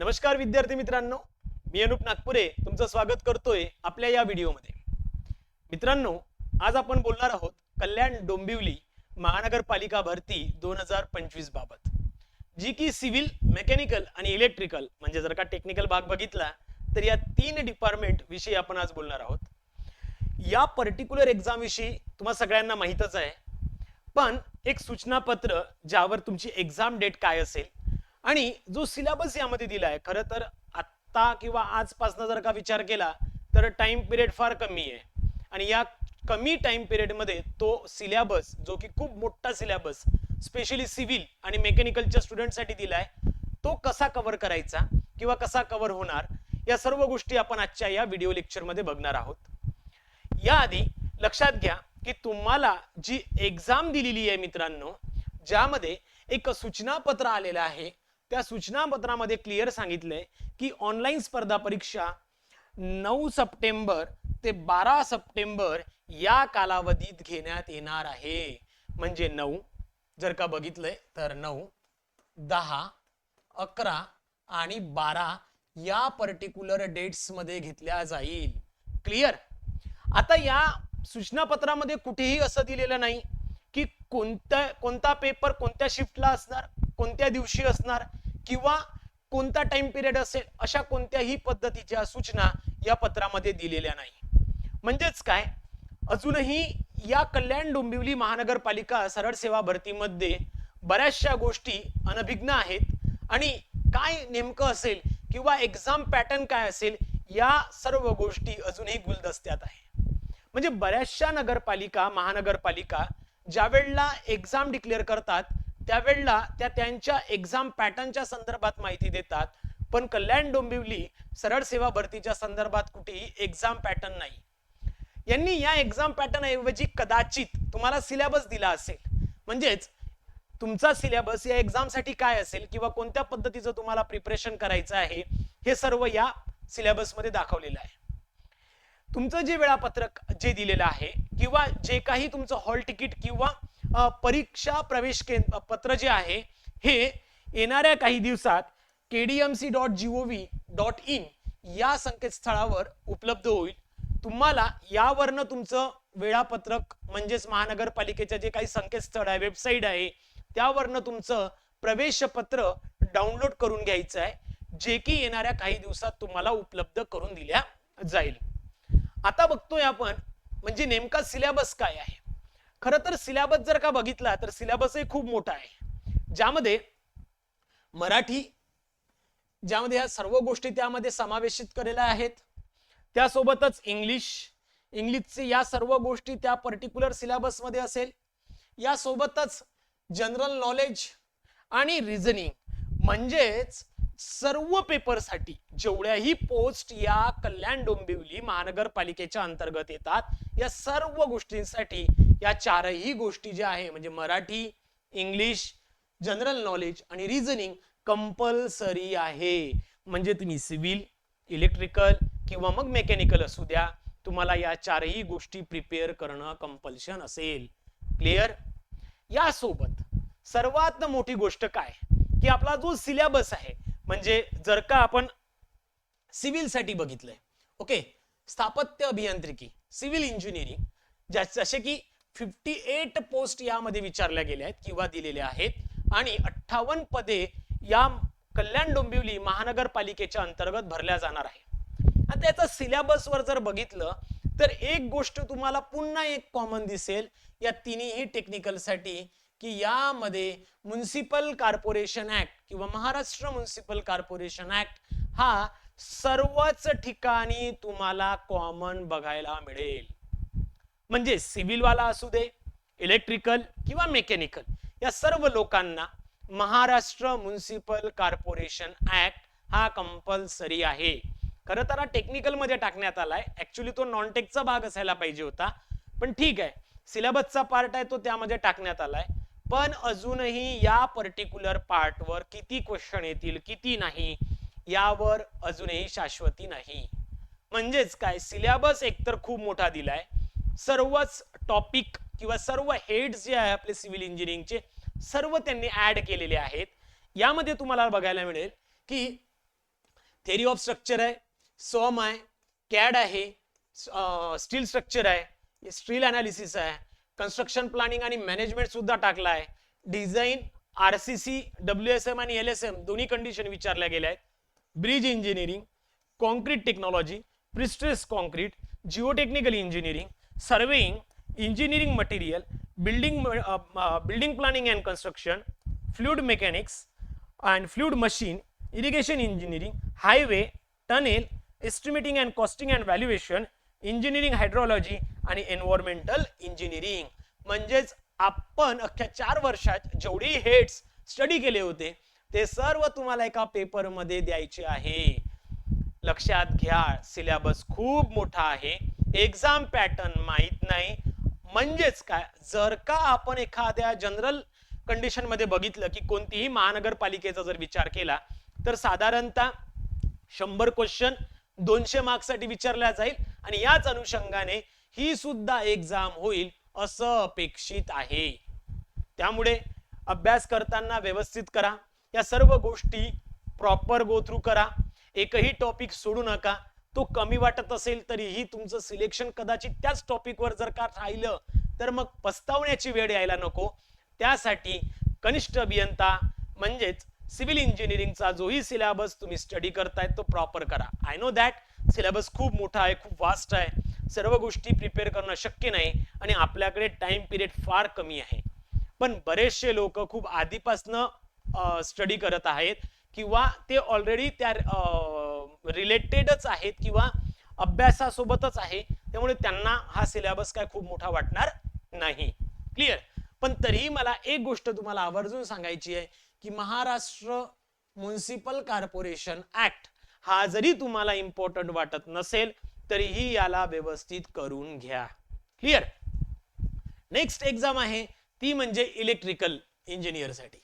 नमस्कार विद्यार्थी मित्रांनो मी अनुप नागपुरे तुमचं स्वागत करतोय आपल्या या व्हिडिओमध्ये. मित्रांनो आज आपण बोलणार आहोत कल्याण डोंबिवली महानगरपालिका भरती दोन हजार पंचवीस बाबत. जी की सिव्हिल मेकॅनिकल आणि इलेक्ट्रिकल म्हणजे जर का टेक्निकल भाग बघितला तर या तीन डिपार्टमेंट विषयी आपण आज बोलणार आहोत. या पर्टिक्युलर एक्झाम विषयी तुम्हा सगळ्यांना माहीतच आहे. पण एक सूचनापत्र ज्यावर तुमची एक्झाम डेट काय असेल आणि जो सिलेबस यामध्ये दिलाय खरं तर आत्ता किंवा आजपासनं जर का विचार केला तर टाइम पिरियड फार कमी आहे. आणि या कमी टाइम पिरियडमध्ये तो सिलेबस जो की खूप मोठा सिलेबस स्पेशली सिव्हिल आणि मेकॅनिकलच्या स्टुडंटसाठी दिलाय तो कसा कव्हर करायचा किंवा कसा कव्हर होणार या सर्व गोष्टी आपण आजच्या या व्हिडिओ लेक्चरमध्ये बघणार आहोत. याआधी लक्षात घ्या की तुम्हाला जी एक्झाम दिलेली आहे मित्रांनो ज्यामध्ये एक सूचनापत्र आलेलं आहे त्या सूचनापत्रामध्ये क्लिअर सांगितलंय की ऑनलाईन स्पर्धा परीक्षा नऊ सप्टेंबर ते बारा सप्टेंबर या कालावधीत घेण्यात येणार आहे. म्हणजे नऊ. जर का बघितलंय तर नऊ दहा अकरा आणि बारा या पर्टिक्युलर डेट्समध्ये घेतल्या जाईल. क्लिअर आता या सूचनापत्रामध्ये कुठेही असं दिलेलं नाही की कोणत्या कोणता पेपर कोणत्या शिफ्टला असणार कोणत्या दिवशी असणार किंवा कोणता टाइम पिरियड असेल अशा कोणत्याही पद्धतीच्या सूचना या पत्रामध्ये दिलेल्या नाही. म्हणजेच काय? अजूनही या कल्याण डोंबिवली महानगरपालिका सरळ सेवा भरतीमध्ये बऱ्याचशा गोष्टी अनभिज्ञ आहेत. आणि काय नेमकं असेल किंवा एक्झाम पॅटर्न काय असेल या सर्व गोष्टी अजूनही गुलदस्त्यात आहे. म्हणजे बऱ्याचशा नगरपालिका महानगरपालिका ज्या वेळेला एक्झाम डिक्लेअर करतात त्यावेळेला त्या त्यांच्या एक्झाम पॅटर्नच्या संदर्भात माहिती देतात. पण कल्याण डोंबिवली सरळ सेवा भरतीच्या संदर्भात कुठेही एक्झाम पॅटर्न नाही. यांनी या एक्झाम पॅटर्न ऐवजी कदाचित तुम्हाला सिलेबस दिला असेल. म्हणजेच तुमचा सिलेबस या एक्झामसाठी काय असेल किंवा कोणत्या पद्धतीचं तुम्हाला प्रिपरेशन करायचं आहे हे सर्व या सिलेबसमध्ये दाखवलेलं आहे. तुमचं जे वेळापत्रक जे दिलेलं आहे किंवा जे काही तुमचं हॉल तिकीट किंवा परीक्षा प्रवेश केंद्र पत्र जे आहे हे येणाऱ्या काही दिवसात केडीएमसी डॉट जी ओवी डॉट इन या संकेतस्थळावर उपलब्ध होईल. तुम्हाला यावरनं तुमचं वेळापत्रक म्हणजेच महानगरपालिकेचं जे काही संकेतस्थळ आहे वेबसाईट आहे त्यावरनं तुमचं प्रवेशपत्र डाउनलोड करून घ्यायचं आहे जे की येणाऱ्या काही दिवसात तुम्हाला उपलब्ध करून दिल्या जाईल. आता बघतोय आपण म्हणजे नेमका सिलेबस काय आहे? खरं तर सिलेबस जर का बघितला तर सिलेबसही खूप मोठा आहे. ज्यामध्ये मराठी ज्यामध्ये ह्या सर्व गोष्टी त्यामध्ये समावेशित केलेल्या आहेत त्यासोबतच इंग्लिश इंग्लिशचे या सर्व गोष्टी त्या पर्टिक्युलर सिलेबसमध्ये असेल. यासोबतच जनरल नॉलेज आणि रिझनिंग म्हणजेच सर्व पेपरसाठी जेवढ्याही पोस्ट या कल्याण डोंबिवली महानगरपालिकेच्या अंतर्गत येतात या सर्व गोष्टींसाठी या चारही गोष्टी ज्या आहे म्हणजे मराठी इंग्लिश जनरल नॉलेज आणि रिझनिंग कंपल्सरी आहे. म्हणजे तुम्ही सिव्हिल इलेक्ट्रिकल किंवा मग मेकॅनिकल असू द्या तुम्हाला या चारही गोष्टी प्रिपेअर करणं कंपल्शन असेल. क्लिअर? यासोबत सर्वात मोठी गोष्ट काय? की आपला जो सिलेबस आहे म्हणजे जर का आपण सिव्हिलसाठी बघितलंय ओके? स्थापत्य अभियांत्रिकी सिव्हिल इंजिनिअरिंग ज्या जसे की फिफ्टी एट पोस्ट यामध्ये विचारल्या गेल्या आहेत किंवा दिलेल्या आहेत. आणि अठ्ठावन्न पदे या कल्याण डोंबिवली महानगरपालिकेच्या अंतर्गत भरल्या जाणार आहे आणि त्याचा सिलेबसवर जर बघितलं तर एक गोष्ट तुम्हाला पुन्हा एक कॉमन दिसेल. या तिन्ही टेक्निकलसाठी की यामध्ये म्युन्सिपल कॉर्पोरेशन ऍक्ट किंवा महाराष्ट्र म्युन्सिपल कॉर्पोरेशन ऍक्ट हा सर्वच ठिकाणी तुम्हाला कॉमन बघायला मिळेल. म्हणजे सिव्हिल वाला असू दे इलेक्ट्रिकल किंवा मेकॅनिकल या सर्व लोकांना महाराष्ट्र म्युन्सिपल कॉर्पोरेशन ऍक्ट हा कंपल्सरी आहे. खरं तर हा टेक्निकलमध्ये टाकण्यात आलाय. ऍक्च्युली तो नॉन टेकचा भाग असायला पाहिजे होता. पण ठीक आहे. सिलेबसचा पार्ट आहे तो त्यामध्ये टाकण्यात आलाय. पण अजूनही या पर्टिक्युलर पार्टवर किती क्वेश्चन येतील किती नाही यावर अजूनही शाश्वती नाही. म्हणजेच काय? सिलेबस एकतर खूप मोठा दिलाय. सर्वच टॉपिक किंवा सर्व हेड्स जे आहे आपले सिव्हिल इंजिनिअरिंगचे सर्व त्यांनी ऍड केलेले आहेत. यामध्ये तुम्हाला बघायला मिळेल की थेरी ऑफ स्ट्रक्चर आहे सॉम आहे कॅड आहे स्टील स्ट्रक्चर आहे स्टील अनालिसिस आहे कन्स्ट्रक्शन प्लॅनिंग आणि मॅनेजमेंट सुद्धा टाकला आहे. Design R C C W S M आणि एल एस एम दोन्ही कंडिशन विचारल्या गेल्या आहेत. Bridge engineering concrete technology prestress concrete geotechnical engineering surveying engineering material building building planning and construction fluid mechanics and fluid machine irrigation engineering highway tunnel estimating and costing and valuation engineering hydrology आणि environmental engineering म्हणजेच आपण अख्ख्या चार वर्षात जेवढे heads study केले होते ते सर्व तुम्हाला एका पेपरमध्ये द्यायचे आहे. लक्षात घ्या सिलेबस खूप मोठा आहे. एक्झाम पॅटर्न माहीत नाही. म्हणजेच काय? जर का आपण एखाद्या जनरल कंडिशनमध्ये बघितलं की कोणतीही महानगरपालिकेचा जर विचार केला तर साधारणतः शंभर क्वेश्चन दोनशे मार्क्ससाठी विचारल्या जाईल आणि याच अनुषंगाने ही सुद्धा एक्झाम होईल असं अपेक्षित आहे. त्यामुळे अभ्यास करताना व्यवस्थित करा. या सर्व गोष्टी प्रॉपर गो थ्रू करा. एकही टॉपिक सोडू नका. तो कमी वाटत असेल तरीही तुमचं सिलेक्शन कदाचित त्याच टॉपिकवर जर का राहिलं तर मग पस्तावण्याची वेळ यायला नको. त्यासाठी कनिष्ठ अभियंता म्हणजेच सिव्हिल इंजिनिअरिंगचा जोही सिलेबस तुम्ही स्टडी करताय तो प्रॉपर करा. आय नो दॅट सिलेबस खूप मोठा आहे खूप वास्ट आहे. सर्व गोष्टी प्रिपेअर करणं शक्य नाही आणि आपल्याकडे टाइम पिरियड फार कमी आहे. पण बरेचसे लोक खूप आधीपासनं स्टडी करत आहेत किंवा ते ऑलरेडी त्या रिलेटेडच आहेत किंवा अभ्यासासोबतच आहे त्यामुळे त्यांना हा सिलेबस काय खूप मोठा वाटणार नाही. क्लिअर पण तरीही मला एक गोष्ट तुम्हाला आवर्जून सांगायची आहे की महाराष्ट्र म्युन्सिपल कॉर्पोरेशन ऍक्ट हा जरी तुम्हाला इम्पॉर्टंट वाटत नसेल तरीही याला व्यवस्थित करून घ्या. क्लिअर नेक्स्ट एक्झाम आहे ती म्हणजे इलेक्ट्रिकल इंजिनियरसाठी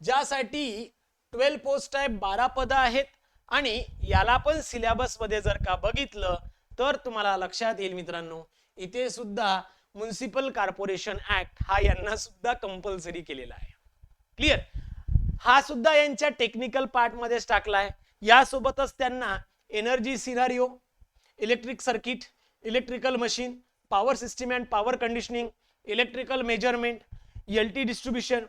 ज्यासाठी ट्वेल्व पोस्ट आहे बारा पदं आहेत आणि याला पण सिलेबसमध्ये जर का बघितलं तर तुम्हाला लक्षात येईल मित्रांनो इथे सुद्धा म्युन्सिपल कॉर्पोरेशन ऍक्ट हा यांना सुद्धा कंपल्सरी केलेला आहे. क्लिअर हा सुद्धा यांच्या टेक्निकल पार्ट मध्येच टाकलाय. यासोबतच त्यांना energy scenario electric circuit electrical machine power system and power conditioning electrical measurement L T distribution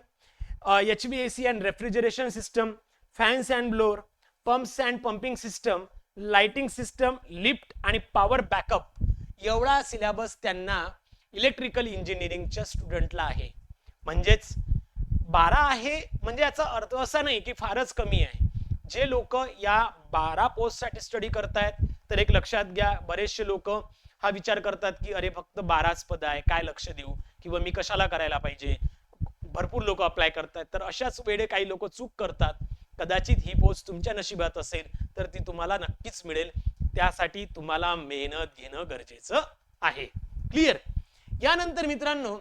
H B A C and refrigeration system fans and blower pumps and pumping system lighting system lift आणि power backup एवढा syllabus त्यांना electrical इंजिनिअरिंगच्या स्टुडंटला आहे. म्हणजेच बारा आहे म्हणजे याचा अर्थ असा नाही की फारच कमी आहे. जे लोक या बारा पोस्टसाठी स्टडी करतायत तर एक लक्षात घ्या बरेचसे लोक हा विचार करतात की अरे फक्त बाराच पद आहे काय लक्ष देऊ? किंवा मी कशाला करायला पाहिजे? भरपूर लोक अप्लाय करतायत. तर अशाच वेळे काही लोक चूक करतात. कदाचित ही पोस्ट तुमच्या नशिबात असेल तर ती तुम्हाला नक्कीच मिळेल. त्यासाठी तुम्हाला मेहनत घेणं गरजेचं आहे. क्लिअर यानंतर मित्रांनो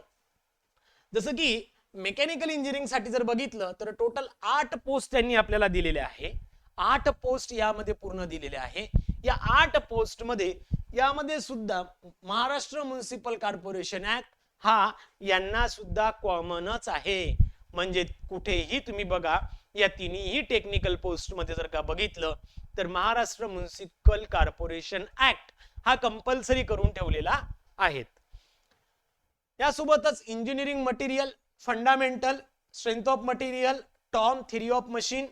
जसं की मेकॅनिकल इंजिनिअरिंगसाठी जर बघितलं तर टोटल आठ पोस्ट त्यांनी आपल्याला दिलेले आहे. आठ पोस्ट यामध्ये पूर्ण दिलेले आहे. या आठ पोस्टमध्ये यामध्ये सुद्धा महाराष्ट्र म्युन्सिपल कॉर्पोरेशन ऍक्ट हा यांना सुद्धा कॉमनच आहे. म्हणजे कुठेही तुम्ही बघा या तिन्ही टेक्निकल पोस्टमध्ये जर का बघितलं तर महाराष्ट्र म्युन्सिपल कॉर्पोरेशन ऍक्ट हा कंपल्सरी करून ठेवलेला आहेत. यासोबतच engineering material fundamental strength of material TOM theory of machine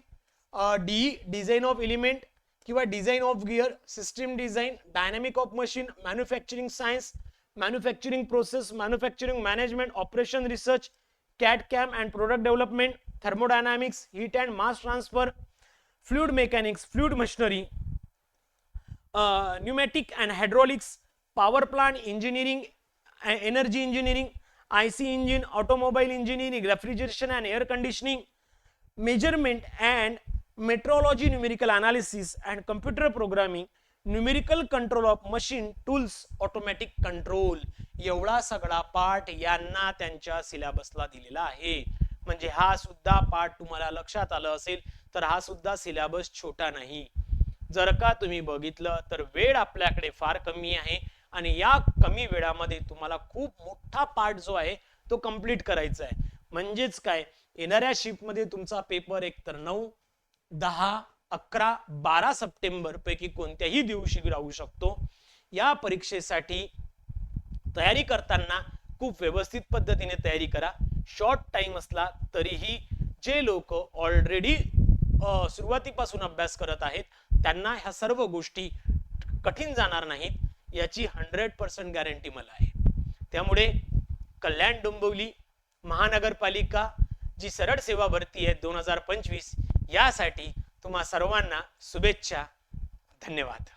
D design of element किंवा design of gear system design dynamic of machine manufacturing science manufacturing process manufacturing management operation research CAD CAM and product development thermodynamics heat and mass transfer fluid mechanics fluid machinery pneumatic and hydraulics power plant engineering energy engineering I C engine automobile engineering refrigeration and air conditioning measurement and metrology numerical analysis and computer programming numerical control of machine tools automatic control एवढा सगळा part यांना त्यांच्या सिलेबसला दिलेला आहे. म्हणजे हा सुद्धा पाठ तुम्हाला लक्षात आलं असेल तर हा सुद्धा सिलेबस छोटा नाही. जर का तुम्ही बघितलं तर वेळ आपल्याकडे फार कमी आहे आणि या कमी वेळामध्ये तुम्हाला खूप मोठा पार्ट जो आहे तो कंप्लीट करायचा आहे. म्हणजेच काय? येणाऱ्या शिफ्टमध्ये तुमचा पेपर एक तर नऊ दहा अकरा बारा सप्टेंबर पैकी कोणत्याही दिवशी राहू शकतो. या परीक्षेसाठी तयारी करताना खूप व्यवस्थित पद्धतीने तयारी करा. शॉर्ट टाइम असला तरीही जे लोक ऑलरेडी सुरुवातीपासून अभ्यास करत आहेत त्यांना ह्या सर्व गोष्टी कठीण जाणार नाहीत याची हंड्रेड पर्सेंट गॅरंटी मला आहे. त्यामुळे कल्याण डोंबिवली महानगरपालिका जी सरळ सेवा भरती आहे दोन हजार पंचवीस यासाठी तुम्हा सर्वांना शुभेच्छा धन्यवाद.